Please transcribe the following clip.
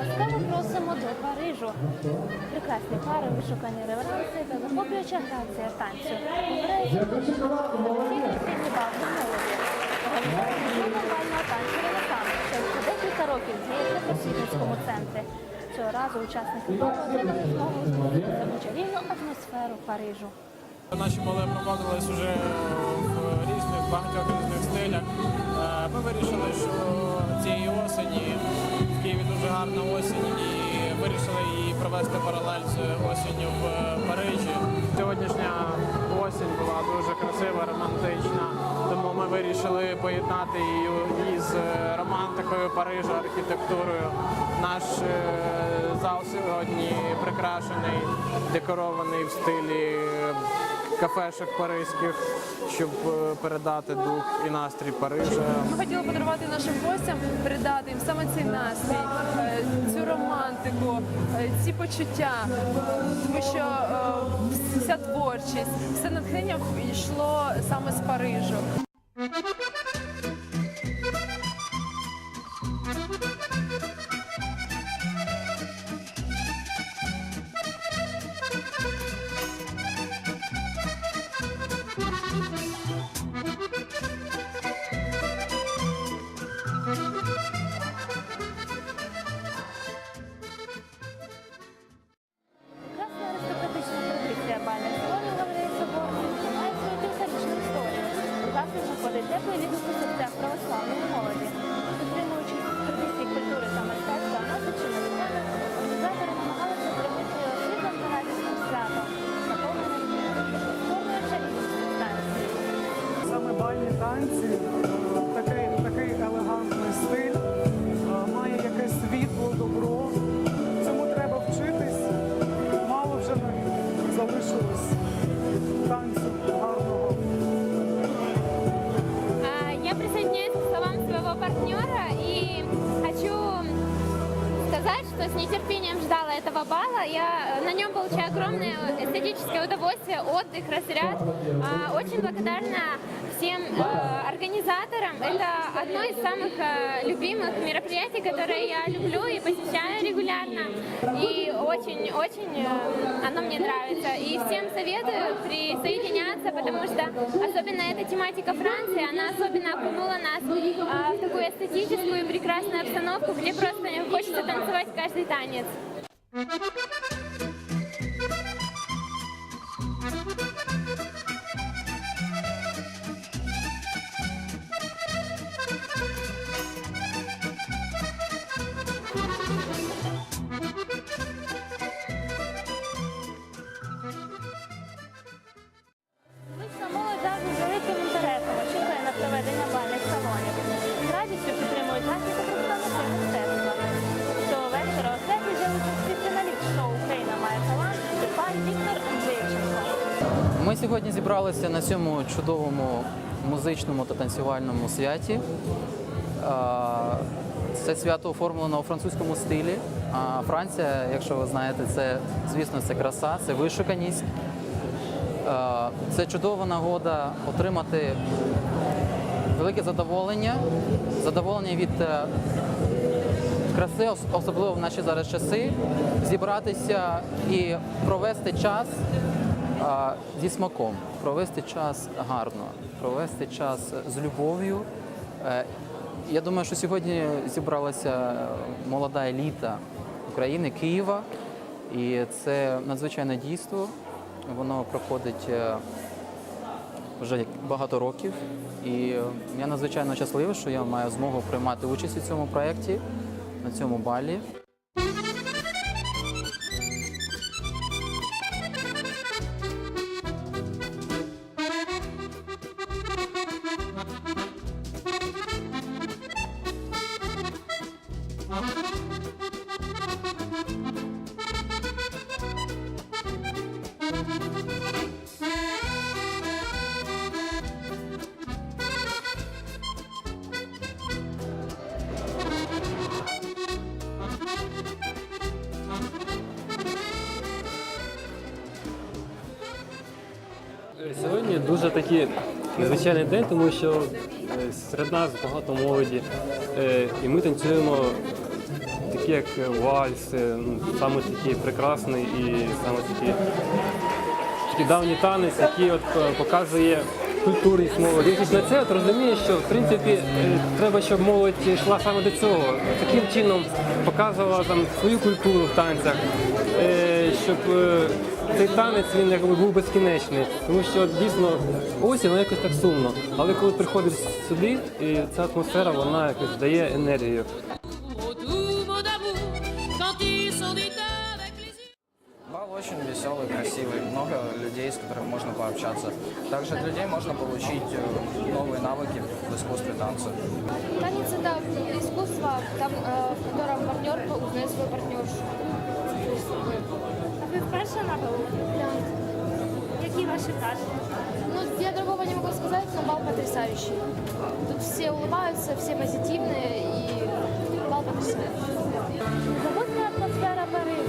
Ласкаво просимо до Парижу. Прекрасні пари, вишукані реверанси та захоплююча грація танцю. Осінній бал для молоді. Організація глобального танцю «Ренесанс», що вже декілька років діє в просвітницькому центрі. Цього разу учасники балу отримали змогу спуститися в чарівну атмосферу Парижу. Наші бали проводились вже в різних багатьох гарна осінь і вирішили її провести паралель з осінню в Парижі. Сьогоднішня осінь була дуже красива, романтична, тому ми вирішили поєднати її із романтикою Парижа, архітектурою. Наш е, зал сьогодні прикрашений, декорований в стилі кафешок паризьких, щоб е, передати дух і настрій Парижа. Ми хотіли подарувати нашим гостям, передати їм саме цей настрій, е, романтику, е, ці почуття, тому що е, вся творчість, все натхнення йшло саме з Парижу. Прекрасна Unidos do você se Escola em Rolândia. Что с нетерпением ждала этого бала. Я э, на нем получаю огромное эстетическое удовольствие, отдых, разряд. А, Очень благодарна всем э, организаторам. Это одно из самых э, любимых мероприятий, которые я люблю и посещаю регулярно. И очень-очень оно мне нравится. И всем советую присоединяться, потому что особенно эта тематика Франции, она особенно окунула нас в такую эстетическую и прекрасную обстановку, где просто хочется танцевать каждый танец. Вулична Ми сьогодні зібралися на цьому чудовому музичному та танцювальному святі. Це свято оформлено у французькому стилі. А Франція, якщо ви знаєте, це звісно це краса, це вишуканість. Це чудова нагода отримати велике задоволення, задоволення від е, краси, особливо в наші зараз часи, зібратися і провести час а, зі смаком, провести час гарно, провести час з любов'ю. Е, Я думаю, що сьогодні зібралася молода еліта України, Києва, і це надзвичайне дійство. Воно проходить е, вже багато років. І я надзвичайно щасливий, що я маю змогу приймати участь у цьому проєкті, на цьому балі. Дуже такий незвичайний день, тому що е, серед нас багато молоді, е, і ми танцюємо такі як вальс, ну, саме такий прекрасний і саме такий, такий давній танець, який от е, показує культурність молоді. Дивлячись на це, от розумієш, що в принципі треба, щоб молодь йшла саме до цього. Таким чином показувала там свою культуру в танцях, щоб е, цей танець він якби був безкінечний. Тому що от, дійсно осінь вона якось так сумно. Але коли приходиш сюди, і ця атмосфера вона якось дає енергію. Autour mots d'amour, quand ils sont dits avec les yeux. Бал очень веселый, красивый, много людей, с которыми можно пообщаться. Также от людей можно получить э, новые навыки в искусстве танца. Танец это искусство, там, э, в котором партнер узнает свою партнершу. А ви вперше на балу? Да. Какие ваши? Ну, я другого не могу сказать, но бал потрясающий. Тут все улыбаются, все позитивные и бал потрясающий. Холодная атмосфера Парижа.